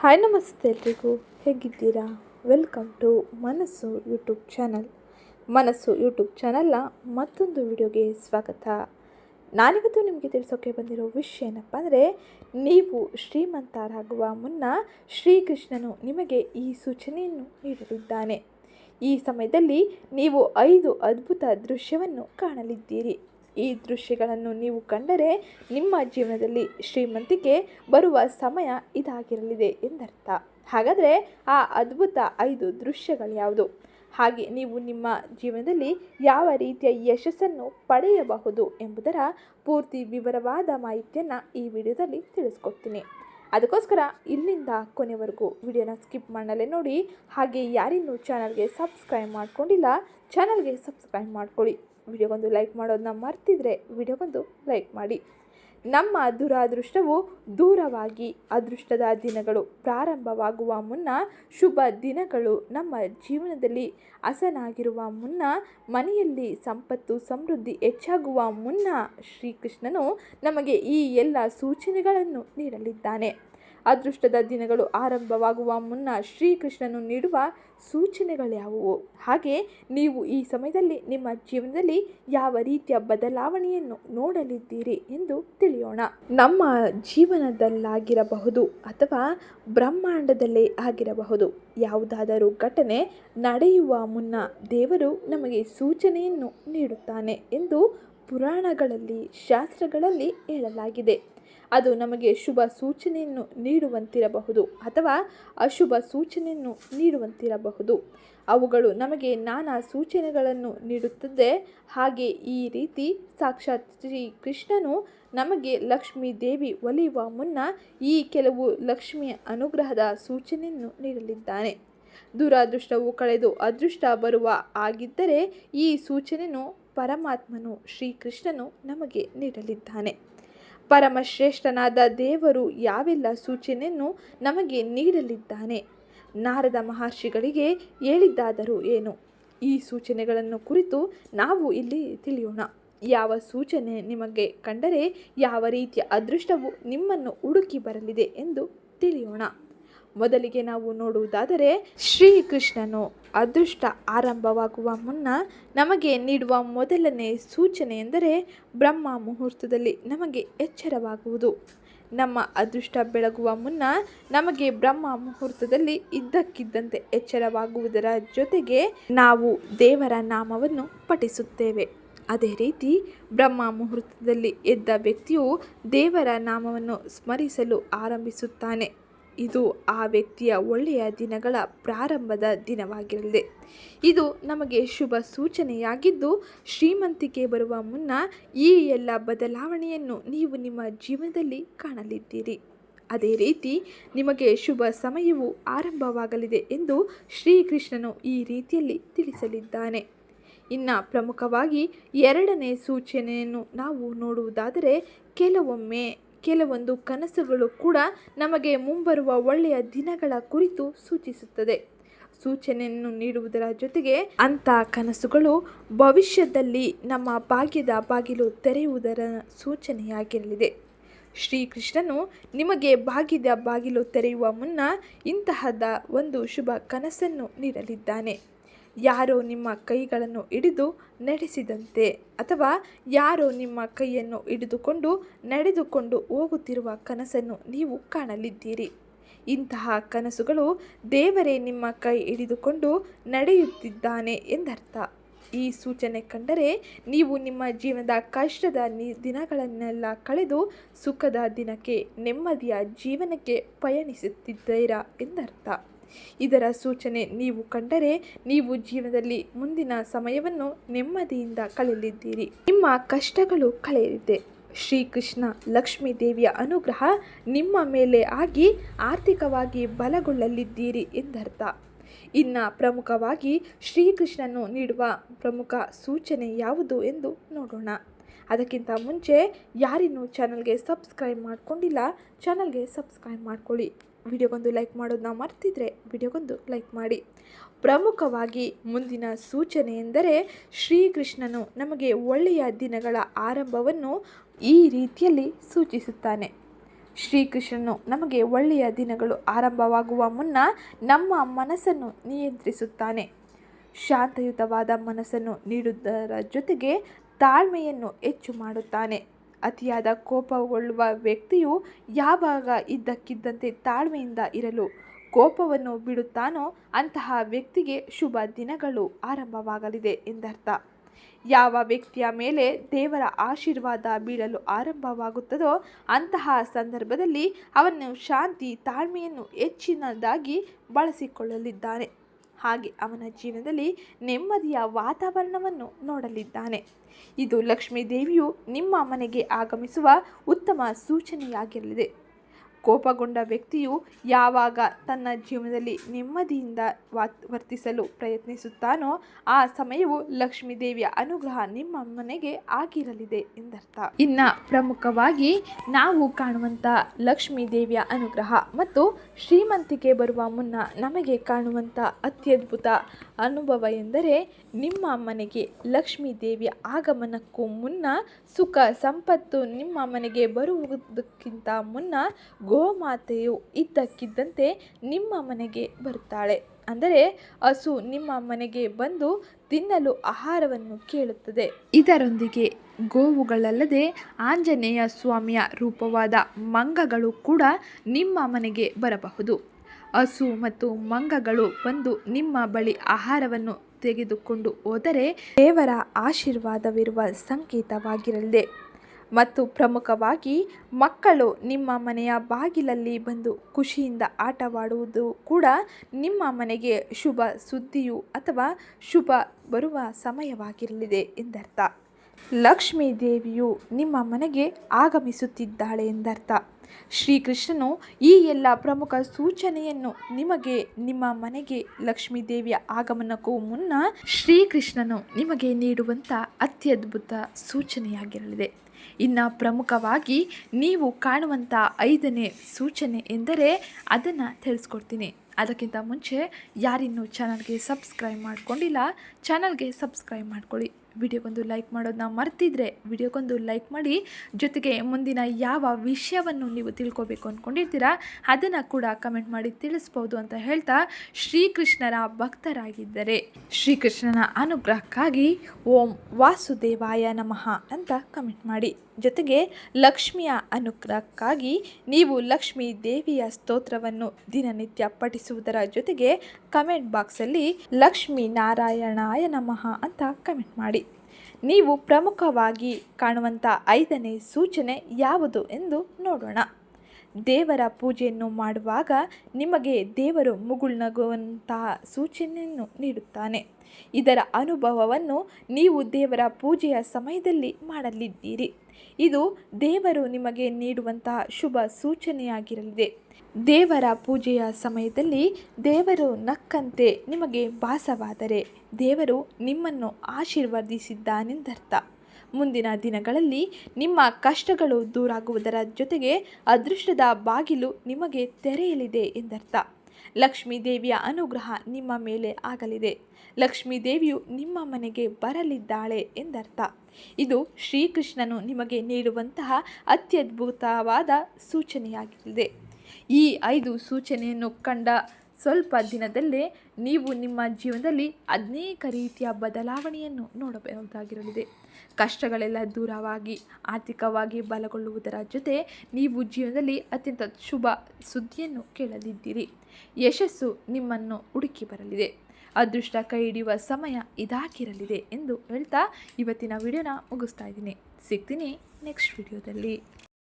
Hi, ನಮಸ್ತೆ ಎಲ್ರಿಗೂ. ಹೇಗಿದ್ದೀರಾ? Welcome to Manasu YouTube channel. Manasu YouTube ಚಾನಲ್ನ ಮತ್ತೊಂದು ವಿಡಿಯೋಗೆ ಸ್ವಾಗತ. ನಾನಿವತ್ತು ನಿಮಗೆ ತಿಳಿಸೋಕೆ ಬಂದಿರೋ ವಿಷಯ ಏನಪ್ಪ ಅಂದರೆ, ನೀವು ಶ್ರೀಮಂತರಾಗುವ ಮುನ್ನ ಶ್ರೀಕೃಷ್ಣನು ನಿಮಗೆ ಈ ಸೂಚನೆಯನ್ನು ನೀಡಲಿದ್ದಾನೆ. ಈ ಸಮಯದಲ್ಲಿ ನೀವು ಐದು ಅದ್ಭುತ ದೃಶ್ಯವನ್ನು ಕಾಣಲಿದ್ದೀರಿ. ಈ ದೃಶ್ಯಗಳನ್ನು ನೀವು ಕಂಡರೆ ನಿಮ್ಮ ಜೀವನದಲ್ಲಿ ಶ್ರೀಮಂತಿಕೆ ಬರುವ ಸಮಯ ಇದಾಗಿರಲಿದೆ ಎಂದರ್ಥ. ಹಾಗಾದರೆ ಆ ಅದ್ಭುತ ಐದು ದೃಶ್ಯಗಳು ಯಾವುದು? ಹಾಗೆ ನೀವು ನಿಮ್ಮ ಜೀವನದಲ್ಲಿ ಯಾವ ರೀತಿಯ ಯಶಸ್ಸನ್ನು ಪಡೆಯಬಹುದು ಎಂಬುದರ ಪೂರ್ತಿ ವಿವರವಾದ ಮಾಹಿತಿಯನ್ನು ಈ ವಿಡಿಯೋದಲ್ಲಿ ತಿಳಿಸ್ಕೊಡ್ತೀನಿ. ಅದಕ್ಕೋಸ್ಕರ ಇಲ್ಲಿಂದ ಕೊನೆವರೆಗೂ ವಿಡಿಯೋನ ಸ್ಕಿಪ್ ಮಾಡಲೇ ನೋಡಿ, ಹಾಗೆ ಯಾರಿನ್ನೂ ಚಾನಲ್ಗೆ ಸಬ್ಸ್ಕ್ರೈಬ್ ಮಾಡ್ಕೊಂಡಿಲ್ಲ, ಚಾನಲ್ಗೆ ಸಬ್ಸ್ಕ್ರೈಬ್ ಮಾಡ್ಕೊಳ್ಳಿ. ವಿಡಿಯೋಗೊಂದು ಲೈಕ್ ಮಾಡೋದನ್ನ ಮರ್ತಿದ್ರೆ ವಿಡಿಯೋಗೊಂದು ಲೈಕ್ ಮಾಡಿ. ನಮ್ಮ ದುರಾದೃಷ್ಟವು ದೂರವಾಗಿ ಅದೃಷ್ಟದ ದಿನಗಳು ಪ್ರಾರಂಭವಾಗುವ ಮುನ್ನ ಶುಭ ದಿನಗಳು ನಮ್ಮ ಜೀವನದಲ್ಲಿ ಹಸನಾಗಿರುವ ಮುನ್ನ, ಮನೆಯಲ್ಲಿ ಸಂಪತ್ತು, ಸಮೃದ್ಧಿ ಹೆಚ್ಚಾಗುವ ಮುನ್ನ ಶ್ರೀಕೃಷ್ಣನು ನಮಗೆ ಈ ಎಲ್ಲ ಸೂಚನೆಗಳನ್ನು ನೀಡಲಿದ್ದಾನೆ. ಅದೃಷ್ಟದ ದಿನಗಳು ಆರಂಭವಾಗುವ ಮುನ್ನ ಶ್ರೀಕೃಷ್ಣನು ನೀಡುವ ಸೂಚನೆಗಳ್ಯಾವುವು. ಹಾಗೆ ನೀವು ಈ ಸಮಯದಲ್ಲಿ, ನಿಮ್ಮ ಜೀವನದಲ್ಲಿ ಯಾವ ರೀತಿಯ ಬದಲಾವಣೆಯನ್ನು ನೋಡಲಿದ್ದೀರಿ ಎಂದು ತಿಳಿಯೋಣ. ನಮ್ಮ ಜೀವನದಲ್ಲಾಗಿರಬಹುದು ಅಥವಾ ಬ್ರಹ್ಮಾಂಡದಲ್ಲೇ ಆಗಿರಬಹುದು. ಯಾವುದಾದರೂ ಘಟನೆ ನಡೆಯುವ ಮುನ್ನ ದೇವರು ನಮಗೆ ಸೂಚನೆಯನ್ನು ನೀಡುತ್ತಾನೆ ಎಂದು ಪುರಾಣಗಳಲ್ಲಿ, ಶಾಸ್ತ್ರಗಳಲ್ಲಿ ಹೇಳಲಾಗಿದೆ. ಅದು ನಮಗೆ ಶುಭ ಸೂಚನೆಯನ್ನು ನೀಡುವಂತಿರಬಹುದು ಅಥವಾ ಅಶುಭ ಸೂಚನೆಯನ್ನು ನೀಡುವಂತಿರಬಹುದು. ಅವುಗಳು ನಮಗೆ ನಾನಾ ಸೂಚನೆಗಳನ್ನು ನೀಡುತ್ತದೆ. ಹಾಗೆ ಈ ರೀತಿ ಸಾಕ್ಷಾತ್ ಶ್ರೀ ಕೃಷ್ಣನು ನಮಗೆ ಲಕ್ಷ್ಮೀ ದೇವಿ ಒಲಿಯುವ ಮುನ್ನ ಈ ಕೆಲವು ಲಕ್ಷ್ಮಿಯ ಅನುಗ್ರಹದ ಸೂಚನೆಯನ್ನು ನೀಡಲಿದ್ದಾನೆ. ದುರಾದೃಷ್ಟವು ಕಳೆದು ಅದೃಷ್ಟ ಬರುವ ಆಗಿದ್ದರೆ ಈ ಸೂಚನೆಯನ್ನು ಪರಮಾತ್ಮನು ಶ್ರೀಕೃಷ್ಣನು ನಮಗೆ ನೀಡಲಿದ್ದಾನೆ. ಪರಮಶ್ರೇಷ್ಠನಾದ ದೇವರು ಯಾವೆಲ್ಲ ಸೂಚನೆಯನ್ನು ನಮಗೆ ನೀಡಲಿದ್ದಾನೆ? ನಾರದ ಮಹರ್ಷಿಗಳಿಗೆ ಹೇಳಿದ್ದಾದರೂ ಏನು? ಈ ಸೂಚನೆಗಳನ್ನು ಕುರಿತು ನಾವು ಇಲ್ಲಿ ತಿಳಿಯೋಣ. ಯಾವ ಸೂಚನೆ ನಿಮಗೆ ಕಂಡರೆ ಯಾವ ರೀತಿಯ ಅದೃಷ್ಟವು ನಿಮ್ಮನ್ನು ಹುಡುಕಿ ಬರಲಿದೆ ಎಂದು ತಿಳಿಯೋಣ. ಮೊದಲಿಗೆ ನಾವು ನೋಡುವುದಾದರೆ ಶ್ರೀಕೃಷ್ಣನು ಅದೃಷ್ಟ ಆರಂಭವಾಗುವ ಮುನ್ನ ನಮಗೆ ನೀಡುವ ಮೊದಲನೇ ಸೂಚನೆ ಎಂದರೆ ಬ್ರಹ್ಮ ಮುಹೂರ್ತದಲ್ಲಿ ನಮಗೆ ಎಚ್ಚರವಾಗುವುದು. ನಮ್ಮ ಅದೃಷ್ಟ ಬೆಳಗುವ ಮುನ್ನ ನಮಗೆ ಬ್ರಹ್ಮ ಮುಹೂರ್ತದಲ್ಲಿ ಇದ್ದಕ್ಕಿದ್ದಂತೆ ಎಚ್ಚರವಾಗುವುದರ ಜೊತೆಗೆ ನಾವು ದೇವರ ನಾಮವನ್ನು ಪಠಿಸುತ್ತೇವೆ. ಅದೇ ರೀತಿ ಬ್ರಹ್ಮ ಮುಹೂರ್ತದಲ್ಲಿ ಎದ್ದ ವ್ಯಕ್ತಿಯು ದೇವರ ನಾಮವನ್ನು ಸ್ಮರಿಸಲು ಆರಂಭಿಸುತ್ತಾನೆ. ಇದು ಆ ವ್ಯಕ್ತಿಯ ಒಳ್ಳೆಯ ದಿನಗಳ ಪ್ರಾರಂಭದ ದಿನವಾಗಿರಲಿದೆ. ಇದು ನಮಗೆ ಶುಭ ಸೂಚನೆಯಾಗಿದ್ದು, ಶ್ರೀಮಂತಿಕೆ ಬರುವ ಮುನ್ನ ಈ ಎಲ್ಲ ಬದಲಾವಣೆಯನ್ನು ನೀವು ನಿಮ್ಮ ಜೀವನದಲ್ಲಿ ಕಾಣಲಿದ್ದೀರಿ. ಅದೇ ರೀತಿ ನಿಮಗೆ ಶುಭ ಸಮಯವು ಆರಂಭವಾಗಲಿದೆ ಎಂದು ಶ್ರೀಕೃಷ್ಣನು ಈ ರೀತಿಯಲ್ಲಿ ತಿಳಿಸಲಿದ್ದಾನೆ. ಇನ್ನು ಪ್ರಮುಖವಾಗಿ ಎರಡನೇ ಸೂಚನೆಯನ್ನು ನಾವು ನೋಡುವುದಾದರೆ, ಕೆಲವೊಮ್ಮೆ ಕೆಲವೊಂದು ಕನಸುಗಳು ಕೂಡ ನಮಗೆ ಮುಂಬರುವ ಒಳ್ಳೆಯ ದಿನಗಳ ಕುರಿತು ಸೂಚಿಸುತ್ತದೆ. ಸೂಚನೆಯನ್ನು ನೀಡುವುದರ ಜೊತೆಗೆ ಅಂಥ ಕನಸುಗಳು ಭವಿಷ್ಯದಲ್ಲಿ ನಮ್ಮ ಭಾಗ್ಯದ ಬಾಗಿಲು ತೆರೆಯುವುದರ ಸೂಚನೆಯಾಗಿರಲಿದೆ. ಶ್ರೀಕೃಷ್ಣನು ನಿಮಗೆ ಭಾಗ್ಯದ ಬಾಗಿಲು ತೆರೆಯುವ ಮುನ್ನ ಇಂತಹದ ಒಂದು ಶುಭ ಕನಸನ್ನು ನೀಡಲಿದ್ದಾನೆ. ಯಾರೋ ನಿಮ್ಮ ಕೈಗಳನ್ನು ಹಿಡಿದು ನಡೆಸಿದಂತೆ ಅಥವಾ ಯಾರೋ ನಿಮ್ಮ ಕೈಯನ್ನು ಹಿಡಿದುಕೊಂಡು ನಡೆದುಕೊಂಡು ಹೋಗುತ್ತಿರುವ ಕನಸನ್ನು ನೀವು ಕಾಣಲಿದ್ದೀರಿ. ಇಂತಹ ಕನಸುಗಳು ದೇವರೇ ನಿಮ್ಮ ಕೈ ಹಿಡಿದುಕೊಂಡು ನಡೆಯುತ್ತಿದ್ದಾನೆ ಎಂದರ್ಥ. ಈ ಸೂಚನೆ ಕಂಡರೆ ನೀವು ನಿಮ್ಮ ಜೀವನದ ಕಷ್ಟದ ನಿ, ದಿನಗಳನ್ನೆಲ್ಲ ಕಳೆದು ಸುಖದ ದಿನಕ್ಕೆ ನೆಮ್ಮದಿಯ ಜೀವನಕ್ಕೆ ಪಯಣಿಸುತ್ತಿದ್ದೀರಾ ಎಂದರ್ಥ. ಇದರ ಸೂಚನೆ ನೀವು ಕಂಡರೆ ನೀವು ಜೀವನದಲ್ಲಿ ಮುಂದಿನ ಸಮಯವನ್ನು ನೆಮ್ಮದಿಯಿಂದ ಕಳೆಯಲಿದ್ದೀರಿ. ನಿಮ್ಮ ಕಷ್ಟಗಳು ಕಳೆಯಲಿದೆ. ಶ್ರೀಕೃಷ್ಣ ಲಕ್ಷ್ಮೀ ದೇವಿಯ ಅನುಗ್ರಹ ನಿಮ್ಮ ಮೇಲೆ ಆಗಿ ಆರ್ಥಿಕವಾಗಿ ಬಲಗೊಳ್ಳಲಿದ್ದೀರಿ ಎಂದರ್ಥ. ಇನ್ನು ಪ್ರಮುಖವಾಗಿ ಶ್ರೀಕೃಷ್ಣನು ನೀಡುವ ಪ್ರಮುಖ ಸೂಚನೆ ಯಾವುದು ಎಂದು ನೋಡೋಣ. ಅದಕ್ಕಿಂತ ಮುಂಚೆ ಯಾರಿನ್ನೂ ಚಾನಲ್ಗೆ ಸಬ್ಸ್ಕ್ರೈಬ್ ಮಾಡ್ಕೊಂಡಿಲ್ಲ, ಚಾನಲ್ಗೆ ಸಬ್ಸ್ಕ್ರೈಬ್ ಮಾಡ್ಕೊಳ್ಳಿ. ವಿಡಿಯೋಗೊಂದು ಲೈಕ್ ಮಾಡೋದನ್ನ ಮರ್ತಿದ್ರೆ ವಿಡಿಯೋಗೊಂದು ಲೈಕ್ ಮಾಡಿ. ಪ್ರಮುಖವಾಗಿ ಮುಂದಿನ ಸೂಚನೆ ಎಂದರೆ ಶ್ರೀಕೃಷ್ಣನು ನಮಗೆ ಒಳ್ಳೆಯ ದಿನಗಳ ಆರಂಭವನ್ನು ಈ ರೀತಿಯಲ್ಲಿ ಸೂಚಿಸುತ್ತಾನೆ. ಶ್ರೀಕೃಷ್ಣನು ನಮಗೆ ಒಳ್ಳೆಯ ದಿನಗಳು ಆರಂಭವಾಗುವ ಮುನ್ನ ನಮ್ಮ ಮನಸ್ಸನ್ನು ನಿಯಂತ್ರಿಸುತ್ತಾನೆ. ಶಾಂತಯುತವಾದ ಮನಸ್ಸನ್ನು ನೀಡುವುದರ ಜೊತೆಗೆ ತಾಳ್ಮೆಯನ್ನು ಹೆಚ್ಚು ಮಾಡುತ್ತಾನೆ. ಅತಿಯಾದ ಕೋಪಗೊಳ್ಳುವ ವ್ಯಕ್ತಿಯು ಯಾವಾಗ ಇದ್ದಕ್ಕಿದ್ದಂತೆ ತಾಳ್ಮೆಯಿಂದ ಇರಲು ಕೋಪವನ್ನು ಬಿಡುತ್ತಾನೋ ಅಂತಹ ವ್ಯಕ್ತಿಗೆ ಶುಭ ದಿನಗಳು ಆರಂಭವಾಗಲಿದೆ ಎಂದರ್ಥ. ಯಾವ ವ್ಯಕ್ತಿಯ ಮೇಲೆ ದೇವರ ಆಶೀರ್ವಾದ ಬೀಳಲು ಆರಂಭವಾಗುತ್ತದೋ ಅಂತಹ ಸಂದರ್ಭದಲ್ಲಿ ಅವನು ಶಾಂತಿ, ತಾಳ್ಮೆಯನ್ನು ಹೆಚ್ಚಿನದಾಗಿ ಬಳಸಿಕೊಳ್ಳಲಿದ್ದಾನೆ. ಹಾಗೆ ಅವನ ಜೀವನದಲ್ಲಿ ನೆಮ್ಮದಿಯ ವಾತಾವರಣವನ್ನು ನೋಡಲಿದ್ದಾನೆ. ಇದು ಲಕ್ಷ್ಮೀ ದೇವಿಯು ನಿಮ್ಮ ಮನೆಗೆ ಆಗಮಿಸುವ ಉತ್ತಮ ಸೂಚನೆಯಾಗಿರಲಿದೆ. ಕೋಪಗೊಂಡ ವ್ಯಕ್ತಿಯು ಯಾವಾಗ ತನ್ನ ಜೀವನದಲ್ಲಿ ನೆಮ್ಮದಿಯಿಂದ ವರ್ತಿಸಲು ಪ್ರಯತ್ನಿಸುತ್ತಾನೋ ಆ ಸಮಯವು ಲಕ್ಷ್ಮೀದೇವಿಯ ಅನುಗ್ರಹ ನಿಮ್ಮ ಮನೆಗೆ ಆಗಿರಲಿದೆ ಎಂದರ್ಥ. ಇನ್ನ ಪ್ರಮುಖವಾಗಿ ನಾವು ಕಾಣುವಂಥ ಲಕ್ಷ್ಮೀ ದೇವಿಯ ಅನುಗ್ರಹ ಮತ್ತು ಶ್ರೀಮಂತಿಕೆ ಬರುವ ಮುನ್ನ ನಮಗೆ ಕಾಣುವಂಥ ಅತ್ಯದ್ಭುತ ಅನುಭವ ಎಂದರೆ ನಿಮ್ಮ ಮನೆಗೆ ಲಕ್ಷ್ಮೀ ದೇವಿಯ ಆಗಮನಕ್ಕೂ ಮುನ್ನ ಸುಖ ಸಂಪತ್ತು ನಿಮ್ಮ ಮನೆಗೆ ಬರುವುದಕ್ಕಿಂತ ಮುನ್ನ ಗೋಮಾತೆಯು ಇದ್ದಕ್ಕಿದ್ದಂತೆ ನಿಮ್ಮ ಮನೆಗೆ ಬರುತ್ತಾಳೆ ಅಂದರೆ ಹಸು ನಿಮ್ಮ ಮನೆಗೆ ಬಂದು ತಿನ್ನಲು ಆಹಾರವನ್ನು ಕೇಳುತ್ತದೆ. ಇದರೊಂದಿಗೆ ಗೋವುಗಳಲ್ಲದೆ ಆಂಜನೇಯ ಸ್ವಾಮಿಯ ರೂಪವಾದ ಮಂಗಗಳು ಕೂಡ ನಿಮ್ಮ ಮನೆಗೆ ಬರಬಹುದು. ಹಸು ಮತ್ತು ಮಂಗಗಳು ಬಂದು ನಿಮ್ಮ ಬಳಿ ಆಹಾರವನ್ನು ತೆಗೆದುಕೊಂಡು ಹೋದರೆ ದೇವರ ಆಶೀರ್ವಾದವಿರುವ ಸಂಕೇತವಾಗಿರಲಿದೆ. ಮತ್ತು ಪ್ರಮುಖವಾಗಿ ಮಕ್ಕಳು ನಿಮ್ಮ ಮನೆಯ ಬಾಗಿಲಲ್ಲಿ ಬಂದು ಖುಷಿಯಿಂದ ಆಟವಾಡುವುದು ಕೂಡ ನಿಮ್ಮ ಮನೆಗೆ ಶುಭ ಸುದ್ದಿಯು ಅಥವಾ ಶುಭ ಬರುವ ಸಮಯವಾಗಿರಲಿದೆ ಎಂದರ್ಥ. ಲಕ್ಷ್ಮೀ ದೇವಿಯು ನಿಮ್ಮ ಮನೆಗೆ ಆಗಮಿಸುತ್ತಿದ್ದಾಳೆ ಎಂದರ್ಥ. ಶ್ರೀಕೃಷ್ಣನು ಈ ಎಲ್ಲ ಪ್ರಮುಖ ಸೂಚನೆಯನ್ನು ನಿಮಗೆ ನಿಮ್ಮ ಮನೆಗೆ ಲಕ್ಷ್ಮೀ ದೇವಿಯ ಆಗಮನಕ್ಕೂ ಮುನ್ನ ಶ್ರೀಕೃಷ್ಣನು ನಿಮಗೆ ನೀಡುವಂಥ ಅತ್ಯದ್ಭುತ ಸೂಚನೆಯಾಗಿರಲಿದೆ. ಇನ್ನು ಪ್ರಮುಖವಾಗಿ ನೀವು ಕಾಣುವಂಥ ಐದನೇ ಸೂಚನೆ ಎಂದರೆ ಅದನ್ನು ತಿಳಿಸ್ಕೊಡ್ತೀನಿ. ಅದಕ್ಕಿಂತ ಮುಂಚೆ ಯಾರಿನ್ನೂ ಚಾನಲ್ಗೆ ಸಬ್ಸ್ಕ್ರೈಬ್ ಮಾಡಿಕೊಂಡಿಲ್ಲ ಚಾನಲ್ಗೆ ಸಬ್ಸ್ಕ್ರೈಬ್ ಮಾಡ್ಕೊಳ್ಳಿ. ವಿಡಿಯೋಗೊಂದು ಲೈಕ್ ಮಾಡೋದನ್ನ ಮರ್ತಿದ್ರೆ ವಿಡಿಯೋಗೊಂದು ಲೈಕ್ ಮಾಡಿ ಜೊತೆಗೆ ಮುಂದಿನ ಯಾವ ವಿಷಯವನ್ನು ನೀವು ತಿಳ್ಕೊಬೇಕು ಅಂದ್ಕೊಂಡಿರ್ತೀರಾ ಅದನ್ನು ಕೂಡ ಕಮೆಂಟ್ ಮಾಡಿ ತಿಳಿಸ್ಬೋದು ಅಂತ ಹೇಳ್ತಾ ಶ್ರೀಕೃಷ್ಣನ ಭಕ್ತರಾಗಿದ್ದರೆ. ಶ್ರೀಕೃಷ್ಣನ ಅನುಗ್ರಹಕ್ಕಾಗಿ ಓಂ ವಾಸುದೇವಾಯ ನಮಃ ಅಂತ ಕಮೆಂಟ್ ಮಾಡಿ. ಜೊತೆಗೆ ಲಕ್ಷ್ಮಿಯ ಅನುಗ್ರಹಕ್ಕಾಗಿ ನೀವು ಲಕ್ಷ್ಮೀ ದೇವಿಯ ಸ್ತೋತ್ರವನ್ನು ದಿನನಿತ್ಯ ಪಠಿಸುವುದರ ಜೊತೆಗೆ ಕಮೆಂಟ್ ಬಾಕ್ಸಲ್ಲಿ ಲಕ್ಷ್ಮೀ ನಾರಾಯಣಾಯ ನಮಃ ಅಂತ ಕಮೆಂಟ್ ಮಾಡಿ. ನೀವು ಪ್ರಮುಖವಾಗಿ ಕಾಣುವಂಥ ಐದನೇ ಸೂಚನೆ ಯಾವುದು ಎಂದು ನೋಡೋಣ. ದೇವರ ಪೂಜೆಯನ್ನು ಮಾಡುವಾಗ ನಿಮಗೆ ದೇವರು ಮುಗುಳ್ನಗುವಂತಹ ಸೂಚನೆಯನ್ನು ನೀಡುತ್ತಾನೆ. ಇದರ ಅನುಭವವನ್ನು ನೀವು ದೇವರ ಪೂಜೆಯ ಸಮಯದಲ್ಲಿ ಮಾಡಲಿದ್ದೀರಿ. ಇದು ದೇವರು ನಿಮಗೆ ನೀಡುವಂತಹ ಶುಭ ಸೂಚನೆಯಾಗಿರಲಿದೆ. ದೇವರ ಪೂಜೆಯ ಸಮಯದಲ್ಲಿ ದೇವರು ನಕ್ಕಂತೆ ನಿಮಗೆ ಭಾಸವಾದರೆ ದೇವರು ನಿಮ್ಮನ್ನು ಆಶೀರ್ವದಿಸಿದ್ದಾನೆಂದರ್ಥ. ಮುಂದಿನ ದಿನಗಳಲ್ಲಿ ನಿಮ್ಮ ಕಷ್ಟಗಳು ದೂರಾಗುವುದರ ಜೊತೆಗೆ ಅದೃಷ್ಟದ ಬಾಗಿಲು ನಿಮಗೆ ತೆರೆಯಲಿದೆ ಎಂದರ್ಥ. ಲಕ್ಷ್ಮೀ ದೇವಿಯ ಅನುಗ್ರಹ ನಿಮ್ಮ ಮೇಲೆ ಆಗಲಿದೆ. ಲಕ್ಷ್ಮೀ ದೇವಿಯು ನಿಮ್ಮ ಮನೆಗೆ ಬರಲಿದ್ದಾಳೆ ಎಂದರ್ಥ. ಇದು ಶ್ರೀಕೃಷ್ಣನು ನಿಮಗೆ ನೀಡುವಂತಹ ಅತ್ಯದ್ಭುತವಾದ ಸೂಚನೆಯಾಗಿದೆ. ಈ ಐದು ಸೂಚನೆಯನ್ನು ಕಂಡ ಸ್ವಲ್ಪ ದಿನದಲ್ಲೇ ನೀವು ನಿಮ್ಮ ಜೀವನದಲ್ಲಿ ಅನೇಕ ರೀತಿಯ ಬದಲಾವಣೆಯನ್ನು ನೋಡಬಹುದಾಗಿರಲಿದೆ. ಕಷ್ಟಗಳೆಲ್ಲ ದೂರವಾಗಿ, ಆರ್ಥಿಕವಾಗಿ ಬಲಗೊಳ್ಳುವುದರ ಜೊತೆ ನೀವು ಜೀವನದಲ್ಲಿ ಅತ್ಯಂತ ಶುಭ ಸುದ್ದಿಯನ್ನು ಕೇಳಲಿದ್ದೀರಿ. ಯಶಸ್ಸು ನಿಮ್ಮನ್ನು ಹುಡುಕಿ ಬರಲಿದೆ. ಅದೃಷ್ಟ ಕೈ ಹಿಡಿಯುವ ಸಮಯ ಇದಾಗಿರಲಿದೆ ಎಂದು ಹೇಳ್ತಾ ಇವತ್ತಿನ ವಿಡಿಯೋನ ಮುಗಿಸ್ತಾ ಇದ್ದೀನಿ. ಸಿಗ್ತೀನಿ ನೆಕ್ಸ್ಟ್ ವಿಡಿಯೋದಲ್ಲಿ.